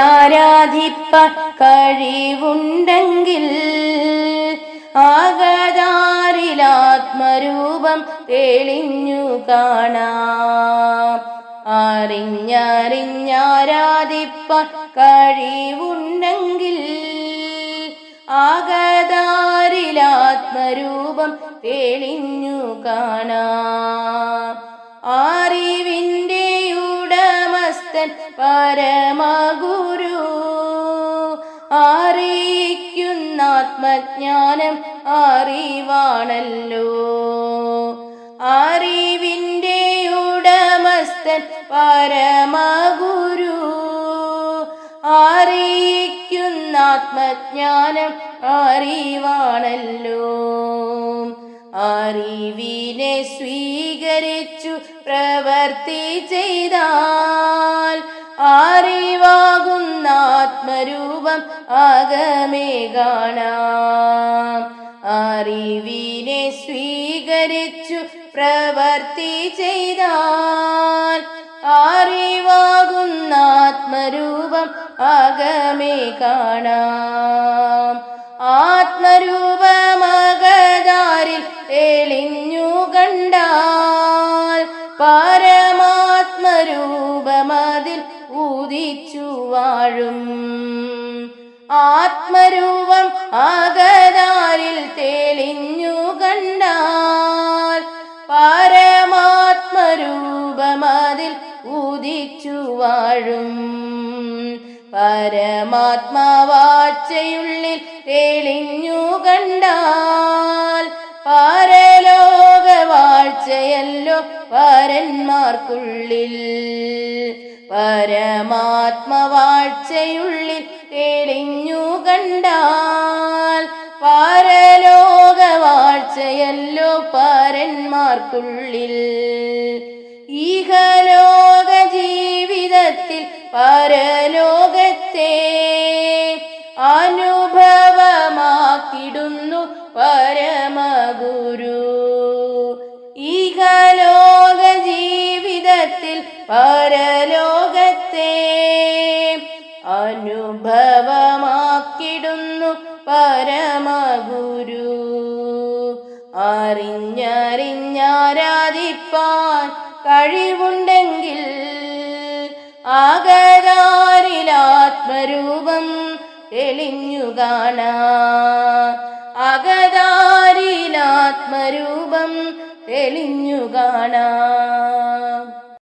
ആരാധിപ്പാൻ കഴിവുണ്ടെങ്കിൽ ആകതാരിലാത്മരൂപം തെളിഞ്ഞു കാണാം. അറിഞ്ഞറിഞ്ഞാരാധിപ്പ കഴിവുണ്ടെങ്കിൽ ആകതാരിലാത്മരൂപം തെളിഞ്ഞു കാണാം. പരമഗുരു അറിയിക്കുന്ന ആത്മജ്ഞാനം അറിവാണല്ലോ. അറിവിന്റെ ഉടമസ്ഥൻ പരമഗുരു അറിയിക്കുന്ന ആത്മജ്ഞാനം അറിവാണല്ലോ. അറിവിനെ സ്വീകരിച്ചു പ്രവർത്തി ചെയ്താൽ അറിവാകുന്ന ആത്മരൂപം അകമേ കാണാം. അറിവിനെ സ്വീകരിച്ചു പ്രവർത്തി ചെയ്താൽ അറിവാകുന്ന ആത്മരൂപം അകമേ കാണാം. ആത്മരൂപമകതാരിൽ ഉദിച്ചു വാഴും. ആത്മരൂപം അകതാരിൽ തെളിഞ്ഞു കണ്ടാൽ പരമാത്മരൂപമതിൽ ഊദിച്ചു വാഴും. പരമാത്മാവാഴ്ചയുള്ളിൽ തെളിഞ്ഞു കണ്ടാൽ പരലോകവാഴ്ചയല്ലോ പരന്മാർക്കുള്ളിൽ. പരമാത്മവാഴ്ചയുള്ളിൽ തെളിഞ്ഞു കണ്ടാൽ പരലോകവാഴ്ചയല്ലോ പരന്മാർക്കുള്ളിൽ. ഈഹലോക ജീവിതത്തിൽ പരലോകത്തെ അനുഭവമാക്കിടുന്നു പരമഗുരു. ഈഹലോക ജീവിതത്തിൽ പരലോകത്തെ അനുഭവമാക്കിടുന്നു പരമഗുരു. അറിഞ്ഞറിഞ്ഞാരാധിപ്പാൻ കഴിവുണ്ടെങ്കിൽ ആകതാരിലാത്മരൂപം തെളിഞ്ഞു കാണാ. അകതാരിലാത്മരൂപം തെളിഞ്ഞു കാണാം.